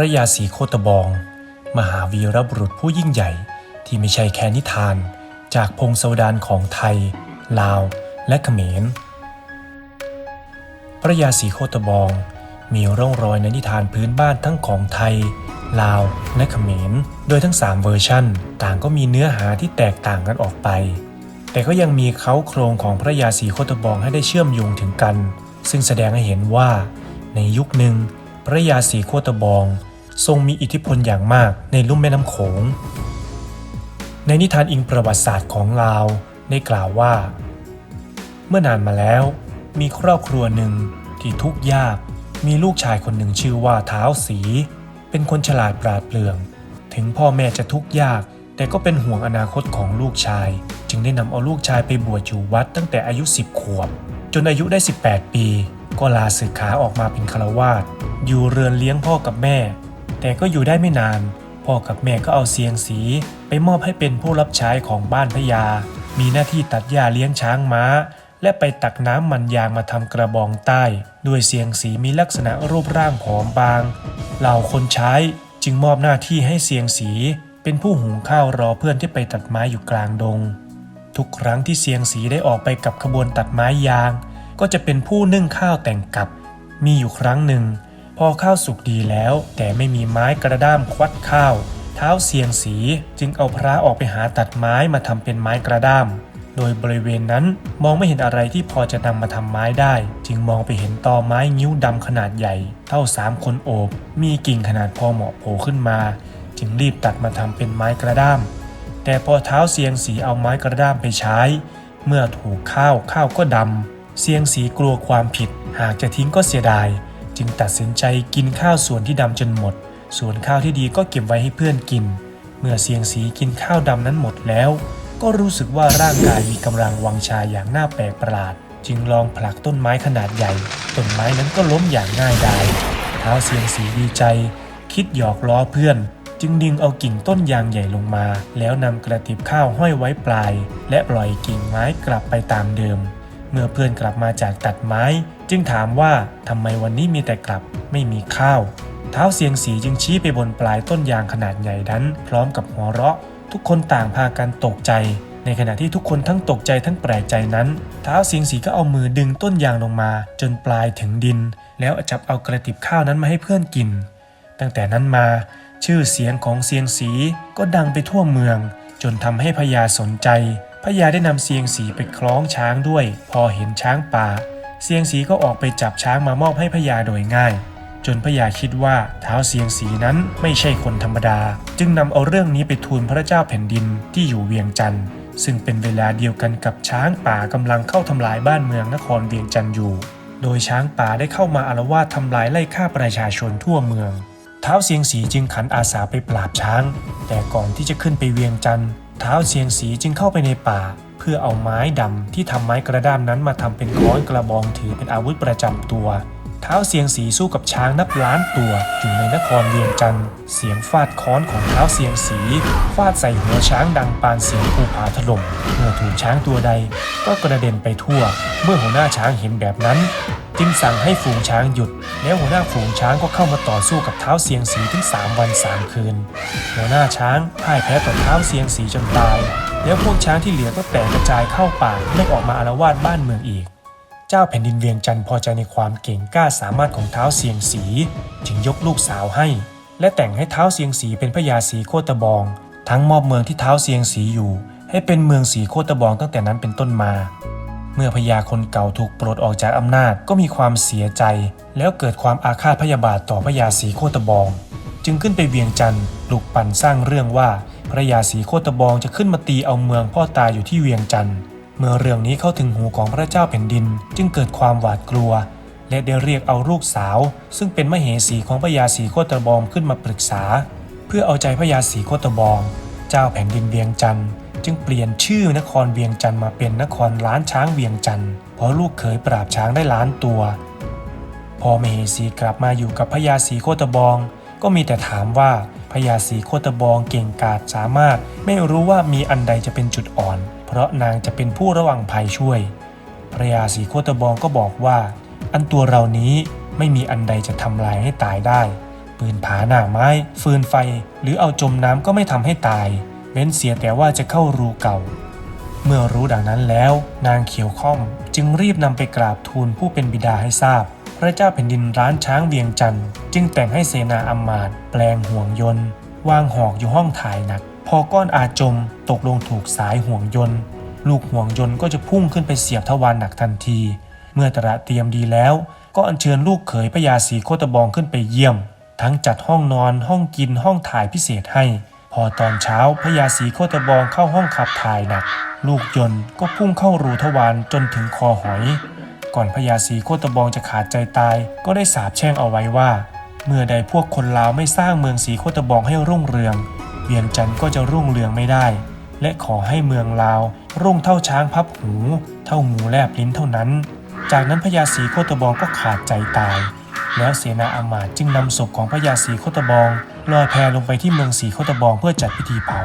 ระยาศรีโคตบอง มหาวีรบุรุษผู้ยิ่งใหญ่ที่ไม่ใช่แค่นิทาน จากพงศาวดารของไทย ลาว และเขมร พระยาศรีโคตบอง มีร่องรอยในนิทานพื้นบ้านทั้งของไทย ลาว และเขมร โดยทั้ง 3 เวอร์ชั่น ต่างก็มีเนื้อหาที่แตกต่างกันออกไป แต่ก็ยังมีเขาโครงของพระยาศรีโคตบองให้ได้เชื่อมโยงถึงกัน ซึ่งแสดงให้เห็นว่า ในยุคหนึ่งพระยาศรีโคตบอง ทรงมีอิทธิพลอย่างมากในลุ่มแม่น้ำโขง ในนิทานอิงประวัติศาสตร์ของลาวได้กล่าวว่า เมื่อนานมาแล้วมีครอบครัวหนึ่งที่ทุกข์ยากมีลูกชายคนหนึ่งชื่อว่าเท้าสี เป็นคนฉลาดปราดเปรื่อง ถึงพ่อแม่จะทุกข์ยาก แต่ก็เป็นห่วงอนาคตของลูกชาย จึงได้นำเอาลูกชายไปบวชอยู่วัดตั้งแต่อายุ 10 ขวบ จนอายุได้ 18 ปี ก็ลาสึกขาออกมาเป็นฆราวาสอยู่เรือนเลี้ยงพ่อกับแม่ แต่ก็อยู่ได้ไม่นาน พ่อกับแม่ก็เอาเสียงสีไปมอบให้เป็นผู้รับใช้ของบ้านพญา มีหน้าที่ตัดหญ้าเลี้ยงช้างม้า และไปตักน้ำมันยางมาทำกระบองใต้ ด้วยเสียงสีมีลักษณะรูปร่างผอมบาง เหล่าคนใช้จึงมอบหน้าที่ให้เสียงสีเป็นผู้หุงข้าวรอเพื่อนที่ไปตัดไม้อยู่กลางดง ทุกครั้งที่เสียงสีได้ออกไปกับขบวนตัดไม้ยาง ก็จะเป็นผู้นึ่งข้าวแต่งกับ มีอยู่ครั้งหนึ่ง พอข้าวสุกดีแล้ว แต่ไม่มีไม้กระด้ามควัดข้าว เท้าเสียงสีจึงเอาพระออกไปหาตัดไม้มาทำเป็นไม้กระด้าม โดยบริเวณนั้นมองไม่เห็นอะไรที่พอจะนำมาทำไม้ได้ จึงมองไปเห็นตอไม้งิ้วดำขนาดใหญ่ เท่าสามคนโอบ มีกิ่งขนาดพอเหมาะโผล่ขึ้นมา จึงรีบตัดมาทำเป็นไม้กระด้าม แต่พอเท้าเสียงสีเอาไม้กระด้ามไปใช้ เมื่อถูกข้าวข้าวก็ดำเสียงสีกลัวความผิด หากจะทิ้งก็เสียดาย จึงตัดสินใจกินข้าวส่วนที่ดำจนหมด ส่วนข้าวที่ดีก็เก็บไว้ให้เพื่อนกิน เมื่อเสียงสีกินข้าวดำนั้นหมดแล้ว ก็รู้สึกว่าร่างกายมีกำลังวังชาอย่างน่าแปลกประหลาด จึงลองผลักต้นไม้ขนาดใหญ่ ต้นไม้นั้นก็ล้มอย่างง่ายดายเท้าเสียงสีดีใจ คิดหยอกล้อเพื่อน จึงดึงเอากิ่งต้นยางใหญ่ลงมา แล้วนำกระติบข้าวห้อยไว้ปลาย และปล่อยกิ่งไม้กลับไปตามเดิม เมื่อเพื่อนกลับมาจากตัดไม้ จึงถามว่าทำไมวันนี้มีแต่กลับไม่มีข้าว เท้าเสียงสีจึงชี้ไปบนปลายต้นยางขนาดใหญ่นั้น พร้อมกับหัวเราะ ทุกคนต่างพากันตกใจ ในขณะที่ทุกคนทั้งตกใจทั้งแปลกใจนั้น เท้าเสียงสีก็เอามือดึงต้นยางลงมา จนปลายถึงดิน แล้วจับเอากระติบข้าวนั้นมาให้เพื่อนกิน ตั้งแต่นั้นมา ชื่อเสียงของเสียงสีก็ดังไปทั่วเมือง จนทำให้พญาสนใจ พญาได้นำเสียงสีไปคล้องช้างด้วย พอเห็นช้างป่า เสียงสีก็ออกไปจับช้างมามอบให้พญาโดยง่าย จนพญาคิดว่าเท้าเสียงสีนั้นไม่ใช่คนธรรมดา จึงนำเอาเรื่องนี้ไปทูลพระเจ้าแผ่นดินที่อยู่เวียงจันทร์ซึ่งเป็นเวลาเดียวกันกับช้างป่ากำลังเข้าทำลายบ้านเมืองนครเวียงจันทร์อยู่ โดยช้างป่าได้เข้ามาอารวาสทำลายไล่ฆ่าประชาชนทั่วเมือง ท้าเสียงสีจึงขันอาสาไปปราบช้าง แต่ก่อนที่จะขึ้นไปเวียงจันทร์เท้าเสียงสีจึงเข้าไปในป่า เพื่อเอาไม้ดำที่ทำไม้กระด้ามนั้นมาทำเป็นค้อนกระบองถือเป็นอาวุธประจำตัว เท้าเสียงสีสู้กับช้างนับล้านตัวอยู่ในนครเวียงจันทร์เสียงฟาดค้อนของเท้าเสียงสีฟาดใส่หัวช้างดังปานเสียงภูผาถล่มเมื่อถูกช้างตัวใด ก็กระเด็นไปทั่ว เมื่อหัวหน้าช้างเห็นแบบนั้น จึงสั่งให้ฝูงช้างหยุด แล้วหัวหน้าฝูงช้างก็เข้ามาต่อสู้กับเท้าเสียงสีถึง 3 วัน 3 คืน หัวหน้าช้างพ่ายแพ้ต่อเท้าเสียงสีจนตาย แล้วพวกช้างที่เหลือก็แตกกระจายเข้าป่าไม่ออกมาอารวาสบ้านเมืองอีก เจ้าแผ่นดินเวียงจันทร์พอใจในความเก่งกล้าสามารถของเท้าเสียงสี จึงยกลูกสาวให้ และแต่งให้เท้าเสียงสีเป็นพระยาสีโคตบอง ทั้งมอบเมืองที่เท้าเสียงสีอยู่ ให้เป็นเมืองสีโคตบองตั้งแต่นั้นเป็นต้นมา เมื่อพญาคนเก่าถูกปลดออกจากอำนาจก็มีความเสียใจ แล้วเกิดความอาฆาตพยาบาทต่อพญาศรีโคตบอง จึงขึ้นไปเวียงจันทร์ปลุกปั่นสร้างเรื่องว่าพระยาศรีโคตบองจะขึ้นมาตีเอาเมืองพ่อตาอยู่ที่เวียงจันทร์ เมื่อเรื่องนี้เข้าถึงหูของพระเจ้าแผ่นดินจึงเกิดความหวาดกลัว และได้เรียกเอาลูกสาว ซึ่งเป็นมเหสีของพระยาศรีโคตบองขึ้นมาปรึกษา เพื่อเอาใจพระยาศรีโคตบองเจ้าแผ่นดินเวียงจันทร์จึงเปลี่ยนชื่อนครเวียงจันทร์มาเป็นนครล้านช้างเวียงจันทร์เพราะลูกเขยปราบช้างได้ล้านตัว พอมเหสีกลับมาอยู่กับพญาศรีโคตบอง ก็มีแต่ถามว่า พญาศรีโคตบองเก่งกาจสามารถ ไม่รู้ว่ามีอันใดจะเป็นจุดอ่อน เพราะนางจะเป็นผู้ระวังภัยช่วย พระยาศรีโคตบองก็บอกว่า อันตัวเรานี้ไม่มีอันใดจะทำลายให้ตายได้ ปืนผาหน้าไม้ ฟืนไฟ หรือเอาจมน้ำก็ไม่ทำให้ตาย เว้นเสียแต่ว่าจะเข้ารูเก่า เมื่อรู้ดังนั้นแล้ว นางเขียวข้อมจึงรีบนำไปกราบทูลผู้เป็นบิดาให้ทราบ พระเจ้าแผ่นดินร้านช้างเวียงจันทร์จึงแต่งให้เสนาอำมาตย์แปลงห่วงยนต์ วางหอกอยู่ห้องถ่ายหนัก พอก้อนอาจมตกลงถูกสายห่วงยนต์ ลูกห่วงยนต์ก็จะพุ่งขึ้นไปเสียบทวารหนักทันที เมื่อตระเตรียมดีแล้ว ก็อัญเชิญลูกเขยพญาศรีโคตบองขึ้นไปเยี่ยม ทั้งจัดห้องนอนห้องกินห้องถ่ายพิเศษให้ พอตอนเช้าพญาศรีโคตบองเข้าห้องขับถ่ายหนัก ลูกยนต์ก็พุ่งเข้ารูทวารจนถึงคอหอย ก่อนพญาศรีโคตบองจะขาดใจตาย ก็ได้สาปแช่งเอาไว้ว่า เมื่อใดพวกคนลาวไม่สร้างเมืองศรีโคตบองให้รุ่งเรือง เวียงจันทร์ก็จะรุ่งเรืองไม่ได้ และขอให้เมืองลาว รุ่งเท่าช้างพับหู เท่างูแลบลิ้นเท่านั้น จากนั้นพญาศรีโคตบองก็ขาดใจตาย แล้วเสนาอามาตย์จึงนำศพของพญาศรีโคตบองลอยแพลงไปที่เมืองศรีโคตบองเพื่อจัดพิธีเผา